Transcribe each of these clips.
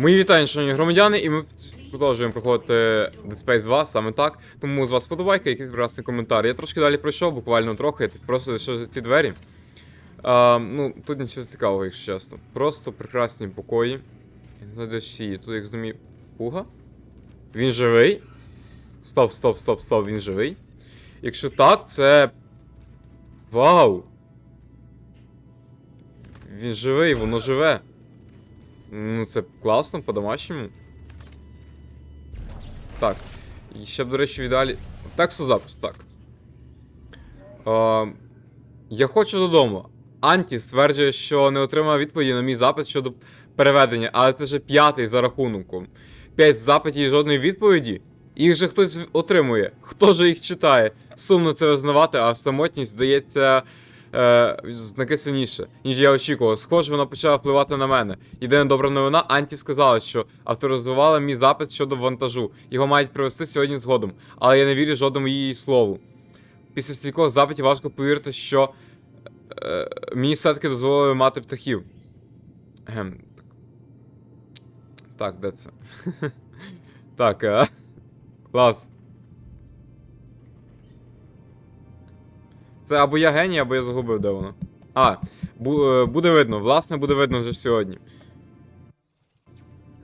Мої вітання, шановні громадяни, і ми продовжуємо проходити Dead Space 2, саме так. Тому з вас подобайка, якийсь прекрасний коментар. Я трошки далі пройшов, буквально трохи, просто за ці двері. А, ну, тут нічого цікавого, якщо чесно. Просто прекрасні покої. Я не. Тут як зумів. Пуга? Він живий? Стоп, стоп, стоп, стоп, він живий. Якщо так, це. Вау! Він живий, воно живе. Ну, це класно, по-домашньому. Так. І ще б, до речі, в ідеалі. Текстозапис, так. Е, я хочу додому. Анті стверджує, що не отримав відповіді на мій запит щодо переведення, але це вже п'ятий за рахунком. П'ять запитів і жодної відповіді. Їх же хтось отримує. Хто же їх читає? Сумно це визнавати, а самотність здається е, знаки сильніше, ніж я очікував. Схоже, вона почала впливати на мене. Єдина добра новина, Анті сказала, що авторизувала мій запит щодо вантажу. Його мають привезти сьогодні згодом, але я не вірю жодному її слову. Після стількох запитів важко повірити, що е, мені все-таки дозволили мати птахів. Ем, так. так, де це? так, е, клас. Це або я геній, або я загубив, де воно. А, бу- е, буде видно, власне, буде видно вже сьогодні.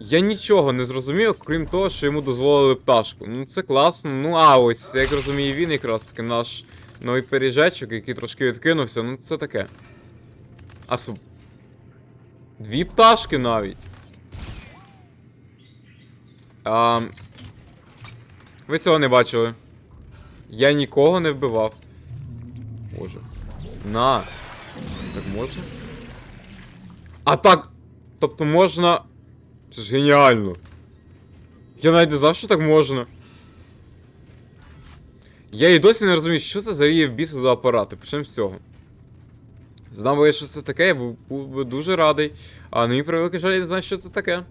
Я нічого не зрозумів, крім того, що йому дозволили пташку. Ну це класно. Ну, а ось, як розумію, він якраз таки наш новий пиріжечок, який трошки відкинувся, ну це таке. А су... Дві пташки навіть. А... Ви цього не бачили. Я нікого не вбивав. Боже. На. Так можна? А так. Тобто можна. Це ж геніально. Я навіть не знав, що так можна. Я і досі не розумію, що це за в за апарати. Почнемо з цього. Знав би що це таке, я був, був би дуже радий. А на мій превеликий жаль, я не знаю, що це таке.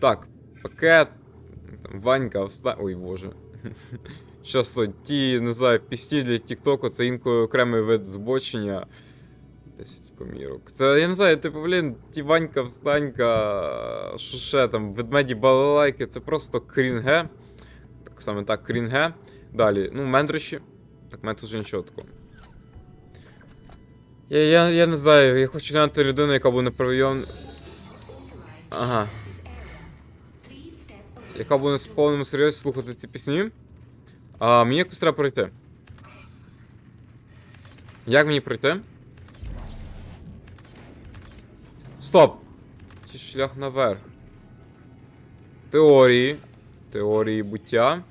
Так, пакет. Там, Ванька, вста. Ой боже. Часто ті, не знаю, пісні для Тіктоку це інколи окремий вид збочення. 10 комірок. Це, я не знаю, типу, блін, ті Ванька, встанька, що ще там, ведмеді балалайки, це просто крінге. Так саме так, крінге. Далі, ну, мендрощі. Так, мене тут вже нічого. Я, я, я не знаю, я хочу глянути людину, яка буде прийом. Ага. Яка буде з повному серйозі слухати ці пісні. А мені якось треба пройти. Як мені пройти? Стоп! Це шлях наверх. Теорії. Теорії буття.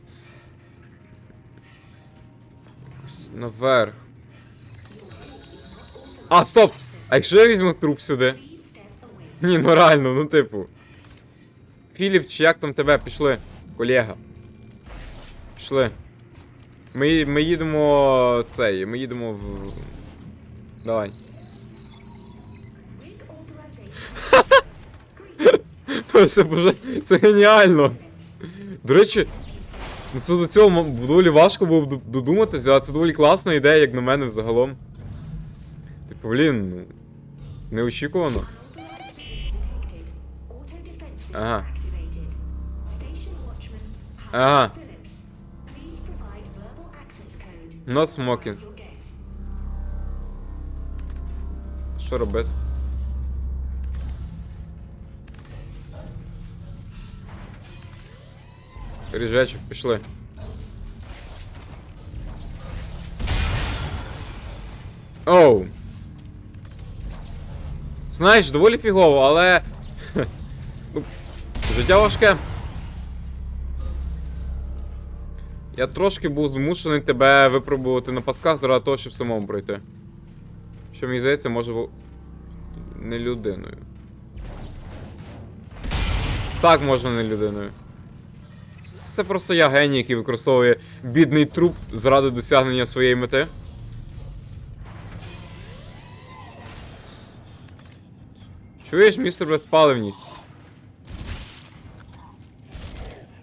Якось наверх. А, стоп! А якщо я візьму труп сюди? Ні, ну реально, ну типу. Філіп, чи як там тебе? Пішли, колега. Пішли. Ми, ми їдемо цей, ми їдемо в. Давай. Це, боже, це геніально. До речі, ну це до цього доволі важко було додуматися, а це доволі класна ідея, як на мене взагалом. Типу, блін, ну. Неочікувано. Ага. Ага. Not smoking. Що робити? Ріжечок, пішли. Оу. Знаєш, доволі фігово, але. ну, життя важке. Я трошки був змушений тебе випробувати на пастках заради того, щоб самому пройти. Що мені здається, може не людиною. Так можна не людиною. Це просто я геній, який використовує бідний труп заради досягнення своєї мети. Чуєш, містер безпаливність?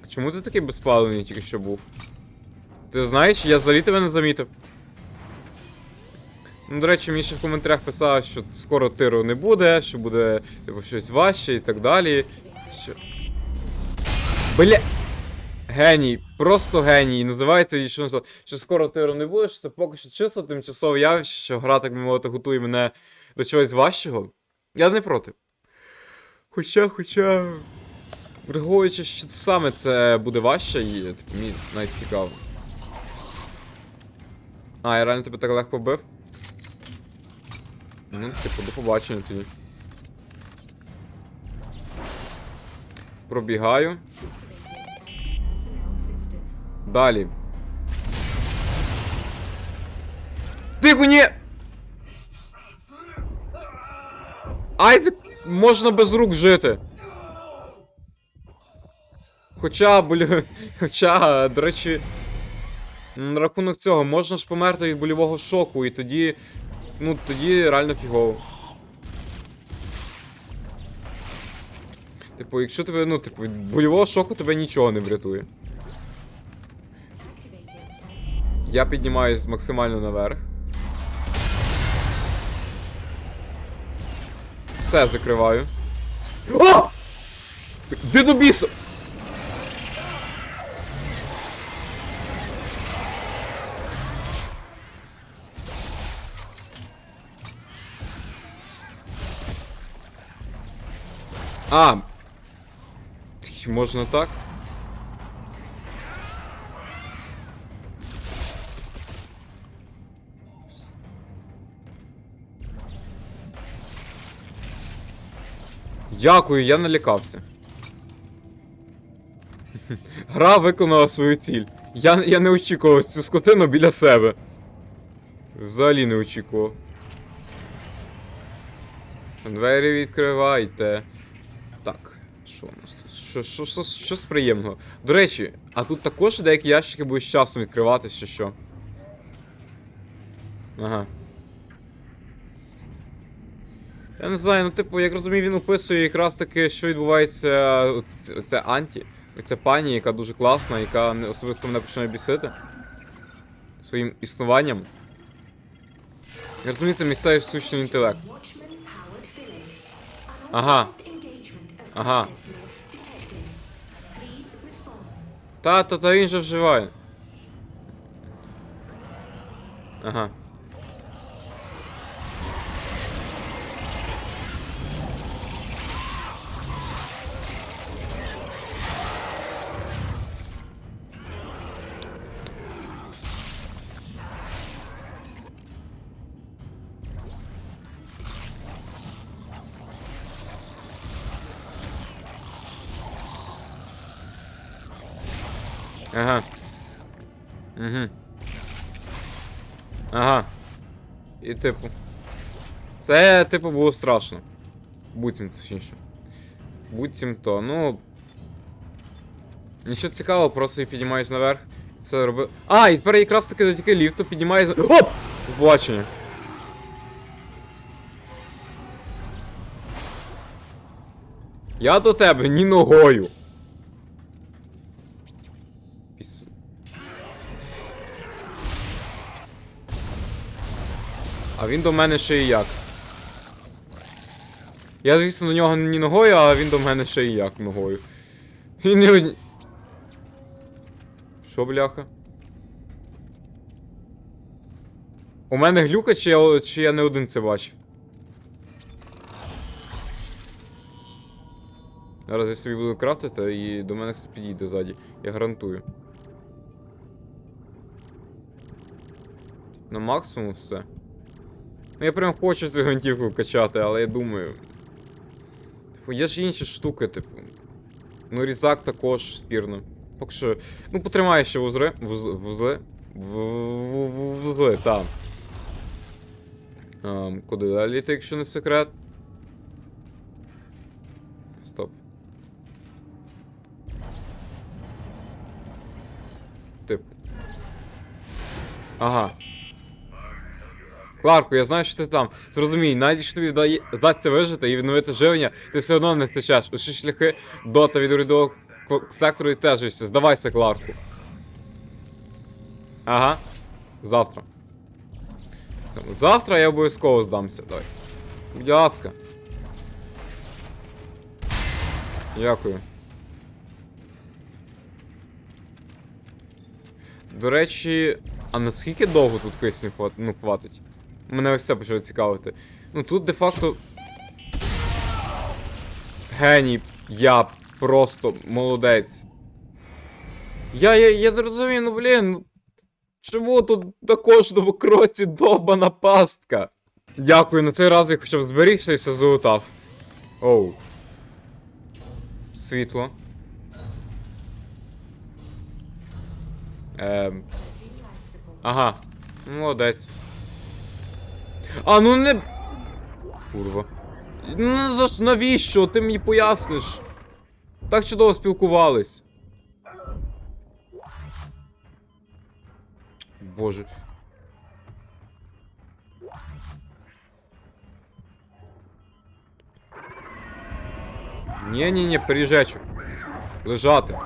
А чому ти такий безпаливний тільки що був? Ти знаєш, я взагалі тебе не замітив. Ну, до речі, мені ще в коментарях писали, що скоро тиру не буде, що буде типу, щось важче і так далі. Що? Бля. Геній, просто геній. Називається і що, що скоро тиром не будеш, це поки що чисто тимчасове явище, що гра, так мовити, готує мене до чогось важчого. Я не проти. Хоча, хоча. Враховуючи, що саме це буде важче, і типу, мені навіть цікаво. А, я реально тебе так легко вбив? Ну, типу, до побачення тоді. Пробігаю. Далі. Тихо, ні! Айзек можна без рук жити. Хоча, бля, хоча, до речі, на рахунок цього, можна ж померти від больового шоку, і тоді. Ну, тоді реально фігово. Типу, якщо тебе, ну, типу, від больового шоку тебе нічого не врятує. Я піднімаюсь максимально наверх. Все, закриваю. О! Де? А. Можна так? Дякую, я налякався. Гра виконала свою ціль. Я, я не очікував цю скотину біля себе. Взагалі не очікував. Двері відкривайте. Що у нас тут? Що, що, що, що з приємного? До речі, а тут також деякі ящики будуть з часом відкриватися, чи що? Ага. Я не знаю, ну типу, як розумію, він описує якраз таки, що відбувається. Це Анті. Це пані, яка дуже класна, яка особисто мене починає бісити. Своїм існуванням. Я розумію, це місцевий штучний інтелект. Ага. Ага. Та, та, він же вживає. Ага. Ага. Угу. Ага. І типу. Це, типу, було страшно. Буцім точніше. Буцім то, ну. Нічого цікавого, просто і піднімаюсь наверх. Це робив. А, і тепер якраз таки завдяки ліфту піднімаюсь. Оп! Побачення. Я до тебе ні ногою. А він до мене ще і як. Я, звісно, до нього не ногою, а він до мене ще і як ногою. І не. Що, бляха? У мене глюка, чи я, чи я не один це бачив? Зараз я собі буду крафтити і до мене хтось підійде ззаді. Я гарантую. На максимум все. Ну я прям хочу цю гвинтівку качати, але я думаю. Типу, є ж інші штуки, типу. Ну, різак також спірно. Поки що. Ну, потримай ще вузли. Вуз, вузли. Так. Ем, куди далі йти, якщо не секрет? Стоп. Тип. Ага. Кларку, я знаю, що ти там. Зрозумій, навіть тобі вдає- вдасться вижити і відновити живлення, ти все одно не втечеш. Усі шляхи до та від урядового сектору відтежуються. Здавайся, Кларку. Ага. Завтра. Завтра я обов'язково здамся. Давай. Будь ласка. Дякую. До речі, а наскільки довго тут кисню хват... ну, хватить? Мене ось це почало цікавити. Ну тут де-факто. Геній, я просто молодець. Я, я, я не розумію, ну блін. ну, Чому тут на кожному кроці довбана пастка? Дякую, на цей раз я хоча б зберігся і все залутав. Оу. Світло. Ем. Ага. Молодець. А, ну не. Курва. Ну за ж навіщо? Ти мені поясниш? Так чудово спілкувались. Боже. Ні-ні-ні, переїжджачок. Лежати.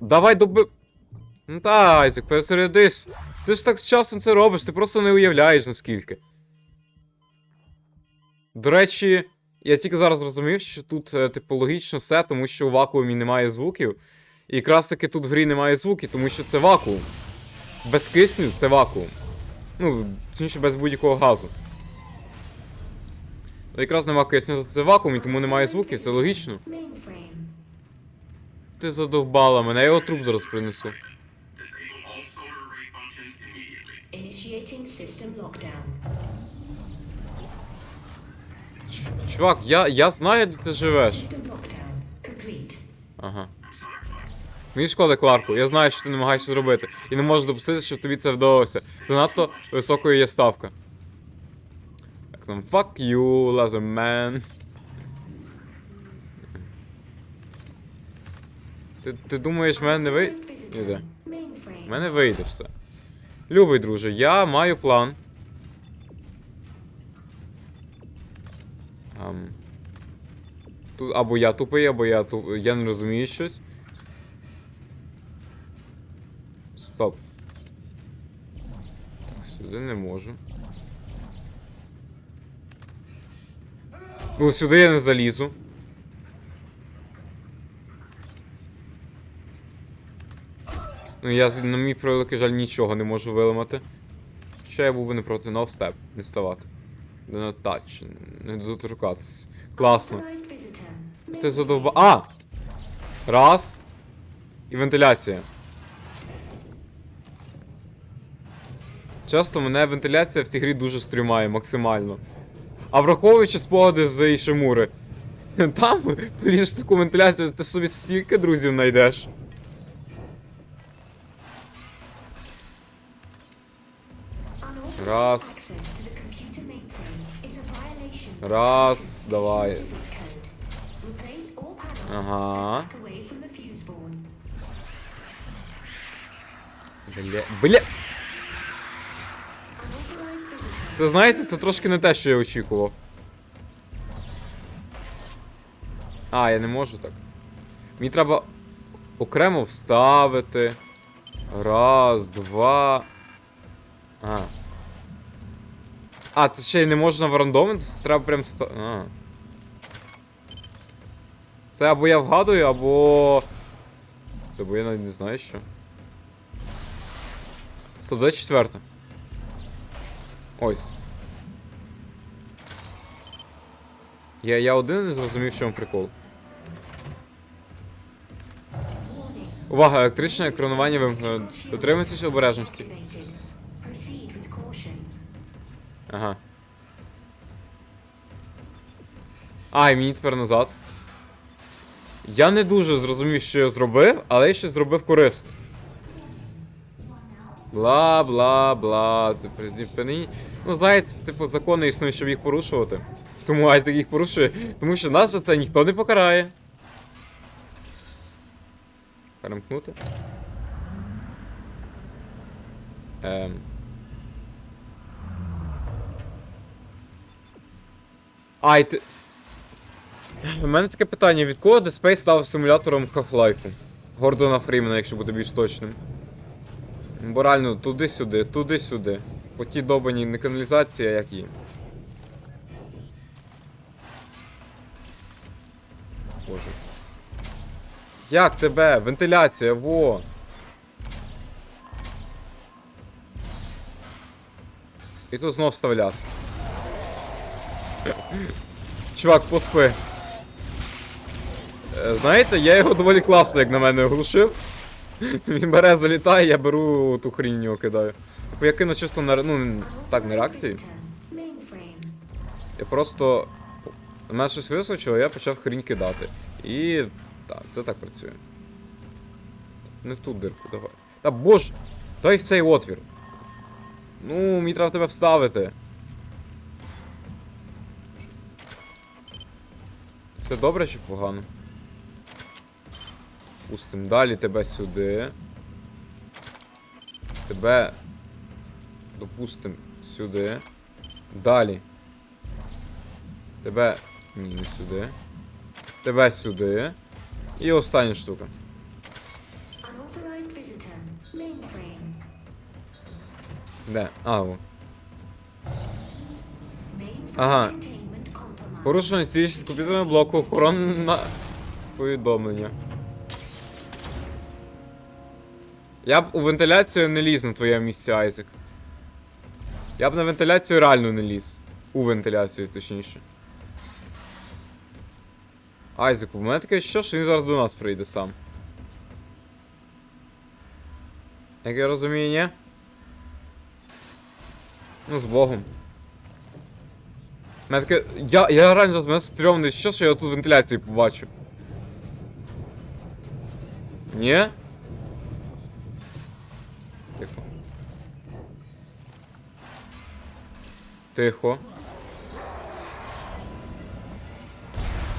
Давай доби. Ну та, Айзек, пересередись. Ти ж так з часом це робиш, ти просто не уявляєш наскільки. До речі, я тільки зараз зрозумів, що тут е, типу логічно все, тому що у вакуумі немає звуків. І якраз таки тут в грі немає звуків, тому що це вакуум. Без кисню це вакуум. Ну, точніше, без будь-якого газу. Ну, Якраз нема кисню, то це вакуум, і тому немає звуків, це логічно. Ти задовбала мене, я його труп зараз принесу. Initiating system lockdown. Ч- Чувак, я, я знаю, де ти живеш. System lockdown complete. Ага. Мені шкода, Кларку, я знаю, що ти намагаєшся зробити. І не можеш допустити, щоб тобі це вдалося. Занадто високою є ставка. Так там fuck you, laser man. Ти, ти думаєш, в мене не вийде? Іде. В Mainframe. мене вийде все. Любий друже, я маю план. Ам. Тут або я тупий, або я туп... я не розумію щось. Стоп. Так, сюди не можу. Ну, сюди я не залізу. Ну, я, на мій превеликий жаль, нічого не можу виламати. Ще я був би не проти step, не ставати. Не touch, не доторкатися. Класно. Ти задовба. А! Раз. І вентиляція. Часто мене вентиляція в цій грі дуже стрімає максимально. А враховуючи спогади з Ішимури. Там, поліж таку вентиляцію, ти собі стільки друзів знайдеш. Of Раз, давай. Ага. Бля. Бля. Це знаєте, це трошки не те, що я очікував. А, я не можу так. Мені треба окремо вставити. Раз, два. А. А, це ще й не можна в рандомі, це треба прям вста. А. Це або я вгадую, або. Або я навіть не знаю що. 124. Ось. Я, я один не зрозумів, в чому прикол. Увага, електричне екранування вимкнено. Дотримуйтесь обережності. Ага. А, і мені тепер назад. Я не дуже зрозумів, що я зробив, але я ще зробив корисно. Бла бла бла. Типу, Ну, знаєте, типу, закони існують, щоб їх порушувати. Тому Айзек їх порушує, тому що нас за це ніхто не покарає. Перемкнути. Ем. Ай, ти. У мене таке питання: від кого Dead Space став симулятором Half-Life? Гордона Фрімена, якщо буде більш точним. Бо реально, туди-сюди, туди-сюди. По тій добані не каналізація, як її. Боже. Як тебе? Вентиляція, во! І тут знов вставляти. Чувак, поспи. Е, Знаєте, я його доволі класно, як на мене, оглушив. Він бере, залітає, я беру ту хрінь в нього кидаю. Я кину чисто на. Ну, так, не реакції. Я просто. У мене щось вискочило, я почав хрінь кидати. І. Так, це так працює. Не в ту дирку, давай. Та боже! Дай в цей отвір. Ну, мені треба тебе вставити. Це добре чи погано? Пустим далі тебе сюди. Тебе. Допустим сюди. Далі. Тебе. Ні, не сюди. Тебе сюди. І остання штука. Де? А, о. Ага. Compromised. Порушення стійкість комп'ютерного блоку, охоронна повідомлення. Я б у вентиляцію не ліз на твоєму місці, Айзек. Я б на вентиляцію реально не ліз. У вентиляцію, точніше. Айзек, у мене таке що, що він зараз до нас прийде сам. Як я розумію, ні? Ну, з Богом. Мене таке. Я, я реально мене стрьомний, що що я тут вентиляції побачу. Ні? Тихо. Тихо.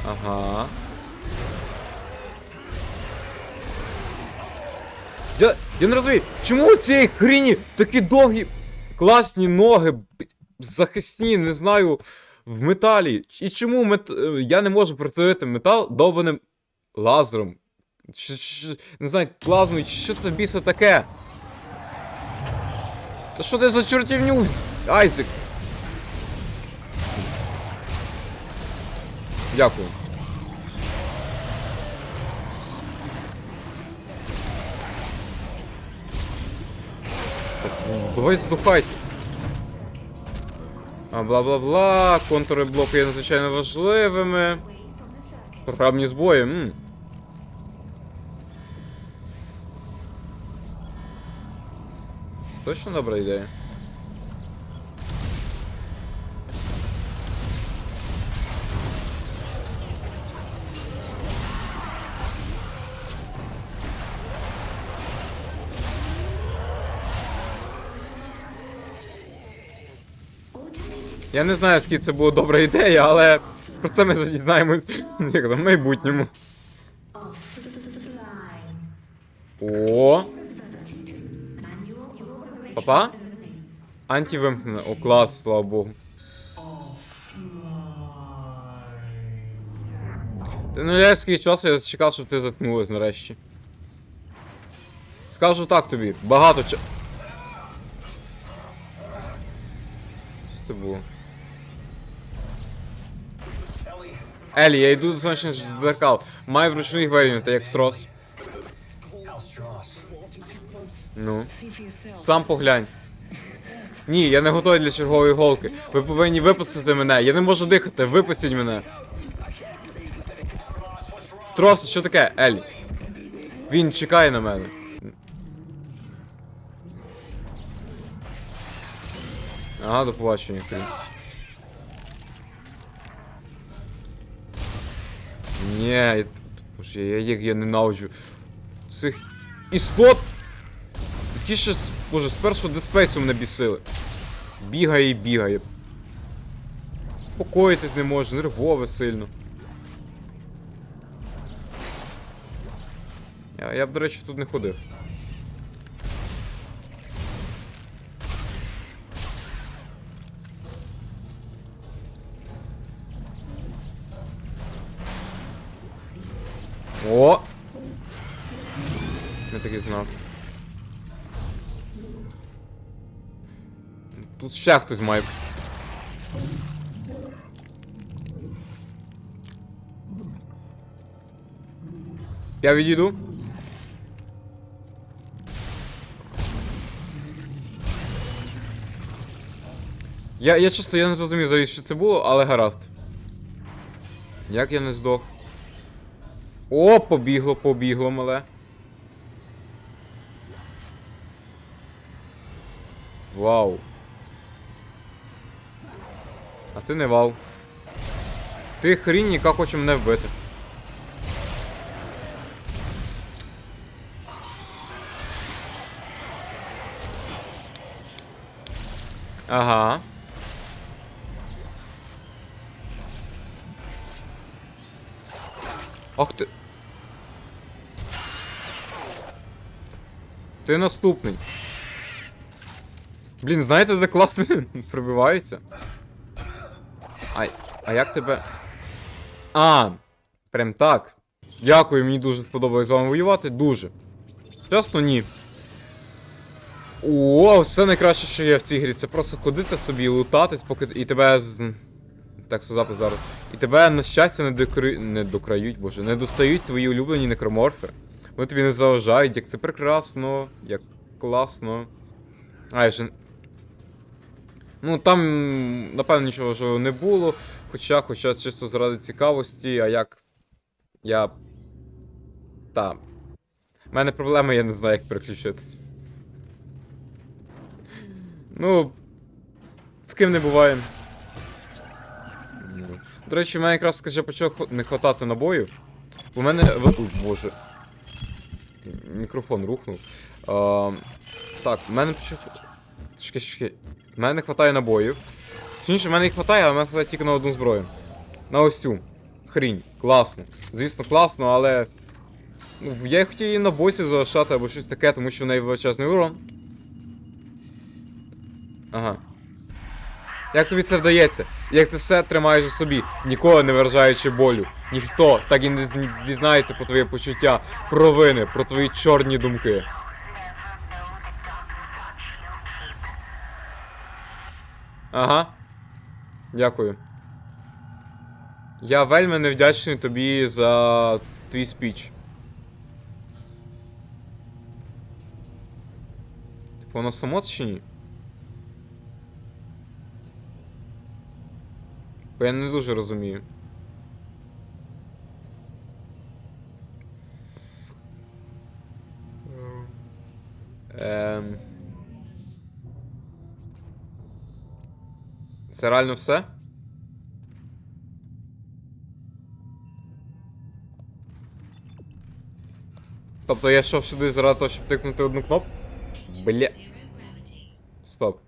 Ага. Я, я не розумію, чому у цієї хріні такі довгі класні ноги, захисні, не знаю, в металі. І чому мет... е, я не можу працювати метал довбаним лазером? Чи, чи, не знаю, плазмою, що це біса таке? Та що ти за чортівню, Айзек? Дякую. Давай здухайте. А бла-бла-бла, контури блоку є надзвичайно важливими. Програмні збої. М. Точно добра ідея. Я не знаю, скільки це була добра ідея, але про це ми дізнаємось в майбутньому. О, папа? вимкнено. О, клас, слава Богу. Ну я скільки часу я чекав, щоб ти заткнулась нарешті. Скажу так тобі, багато ча. Що це було? Елі, я йду сонячних дзеркал. Маю вручну варіанти, як строс. Ну. Сам поглянь. Ні, я не готовий для чергової голки. Ви повинні випустити мене. Я не можу дихати, випустіть мене. Строс, що таке? Елі? Він чекає на мене. Ага, до побачення, Ні. Боже, я їх я ненавиджу цих істот. Які ще, боже, з першого диспейсу мене бісили. Бігає і бігає. Спокоїтись не може, нервове сильно. Я, я б, до речі, тут не ходив. О! Я так і знав. Тут ще хтось має. Я відійду. Я, я чесно, я не зрозумів що це було, але гаразд. Як я не здох? О, побігло, побігло мале. Вау. А ти не вау. Ти хрінь, яка хоче мене вбити. Ага. Ах ти. Ти наступний. Блін, знаєте, де класно пробивається? Ай, а як тебе. А, прям так. Дякую, мені дуже сподобалось з вами воювати. Дуже. Чесно, ні. О, все найкраще, що є в цій грі. Це просто ходити собі лутатись, поки і тебе з. Так, що запис зараз. І тебе, на щастя, не докри... не докрають, боже, не достають твої улюблені некроморфи. Вони тобі не заважають, як це прекрасно, як класно. А, я же. Ну, там, напевно, нічого важливого не було. Хоча, хоча чисто заради цікавості, а як. Я. Та. У мене проблема, я не знаю, як переключитися. Ну. З ким не буває. До речі, в мене якраз скажи, почав не хватати набоїв. У мене. Ой, боже. Мікрофон рухнув. А, так, в мене почав. Чекай, чекай. В мене не хватає набоїв. Точніше, в мене їх хватає, але в мене хватає тільки на одну зброю. На ось цю. Хрінь. Класно. Звісно, класно, але. Ну, я хотів її на босі залишати або щось таке, тому що в неї величезний урон. Ага. Як тобі це вдається? Як ти все тримаєш у собі, ніколи не виражаючи болю. Ніхто так і не дізнається про твоє почуття, провини, про твої чорні думки. Ага. Дякую. Я вельми невдячний тобі за твій спіч. Типу, воно само чи ні? Бо я не дуже розумію. Ем... Це реально все? Тобто я йшов сюди заради того, щоб тикнути одну кнопку? Бля. Стоп.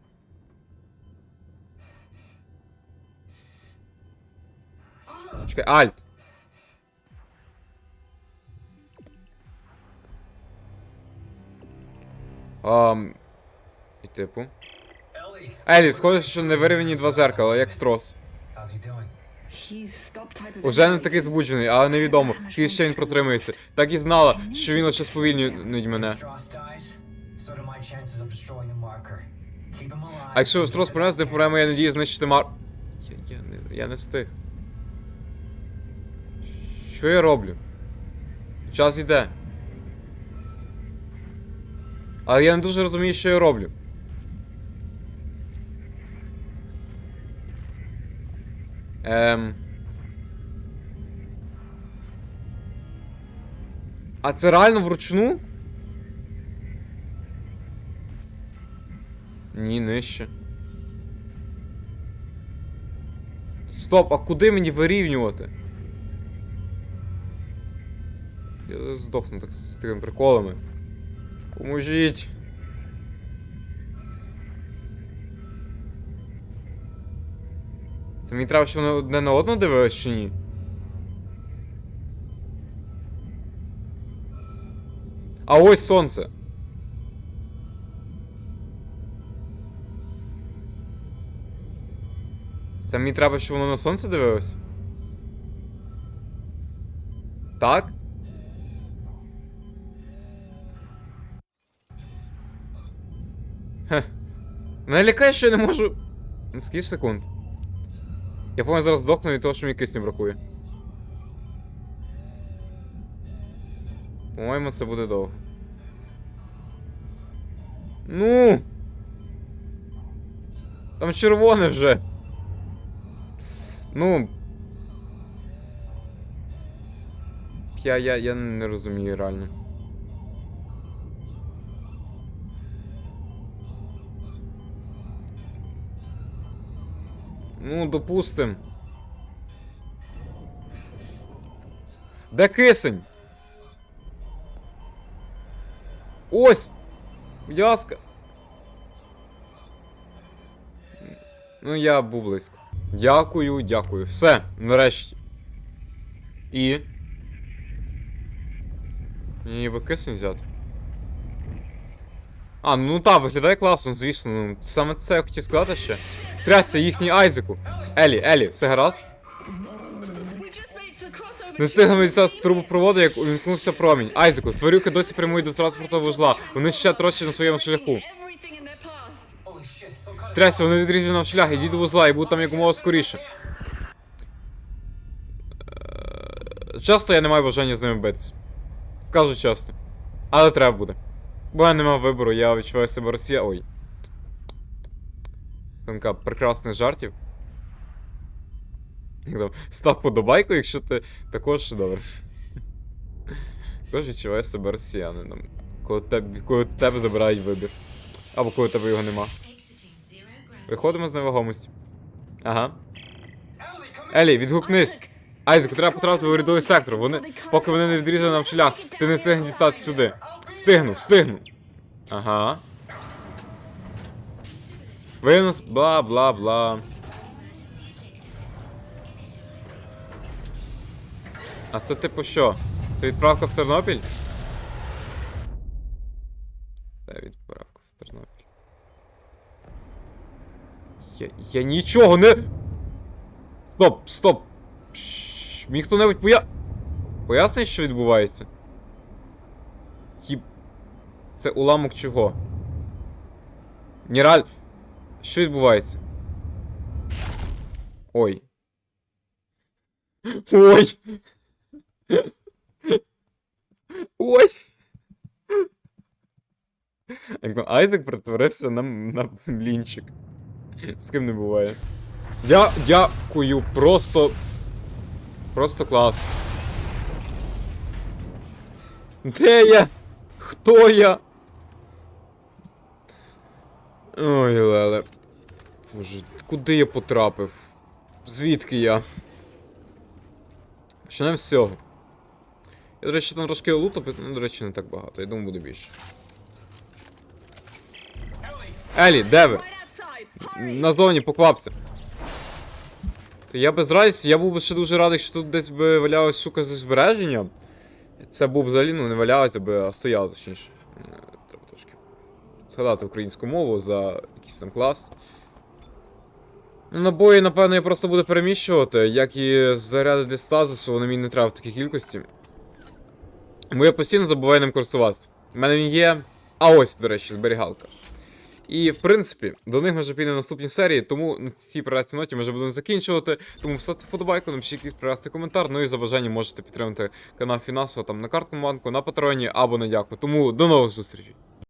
Чекай, альт. Ам. І типу. Елі, схоже, що не вирівняні два зеркала, як строс. Уже не такий збуджений, але невідомо, скільки ще він протримається. Так і знала, що він лише сповільнює мене. А якщо Строс помре, не помре моя надія знищити мар. Я, я, я не встиг. Що я роблю? Час йде. Але я не дуже розумію, що я роблю. Ем. А це реально вручну? Ні, нижче. Стоп, а куди мені вирівнювати? Я здохну так з такими приколами. Поможіть. Це мені треба, щоб вони одне на одну дивились чи ні? А ось сонце. Це мені треба, щоб воно на сонце дивилось? Так? Мене лякає, що я не можу. Скільки секунд? Я помню зараз здохну від того, що мені кисню бракує. По-моєму, це буде довго. Ну. Там червоне вже. Ну. Я, я, я не розумію реально. Ну, допустим. Де кисень? Ось! Яска. Ну, я був близько. Дякую, дякую. Все, нарешті. І. Мені ніби кисень взяти. А, ну та, виглядає класно, звісно. Саме це я хотів сказати ще. Трясся їхній Айзеку. Елі, Елі, все гаразд? Не встигли відсяти трубопроводу, як увімкнувся промінь. Айзеку, тварюки досі прямують до транспортного вузла. Вони ще трохи на своєму шляху. Трясся, вони відріжуть нам шлях, ідіть до вузла і будуть там якомога скоріше. Е, Часто я не маю бажання з ними битися. Скажу чесно. Але треба буде. Бо я не мав вибору, я відчуваю себе Росія. Ой. Тонка прекрасних жартів. Став подобайку, якщо ти також добре. Також відчуваю себе росіянином. Коли тебе, коли тебе забирають вибір. Або коли тебе його нема. Виходимо з невагомості. Ага. Елі, відгукнись. Айзеку, треба потрапити в урядовий сектор. Вони, поки вони не відрізали нам шлях, ти не встигнеш дістати сюди. Встигну, встигну. Ага. Винос, бла бла бла. А це типу що? Це відправка в Тернопіль? Це відправка в Тернопіль. Я, я нічого не. Стоп, стоп. Пш, Мені хто-небудь поя... Пояснить, що відбувається? Хіб... Це уламок чого? Ніраль... Що відбувається? Ой. Ой. Ой. Айзек перетворився на, на блінчик. З ким не буває. Я дякую, просто. Просто клас. Де я? Хто я? Ой, Леле. Боже, куди я потрапив? Звідки я? Почнемо з цього. Я, до речі, там трошки луту, ну, до речі, не так багато. Я думаю, буде більше. Елі, де ви? Назовні, поквапся. Я без радості, я був би ще дуже радий, що тут десь би валялась сука зі збереженням. Це був взагалі, ну, не валялося би, а стояло точніше. Згадати українську мову за якийсь там клас. Ну, набої, напевно, я просто буду переміщувати, як і заряди для стазису, вони мені не треба в такій кількості. Бо я постійно забуваю ним користуватися. У мене він є. А ось, до речі, зберігалка. І, в принципі, до них може піде в наступній серії, тому на цій прекрасній ноті ми вже будемо закінчувати. Тому вставте вподобайку, напишіть якийсь прекрасний коментар. Ну і за бажанням можете підтримати канал фінансово там на картку банку, на патреоні або на дяку. Тому до нових зустрічей.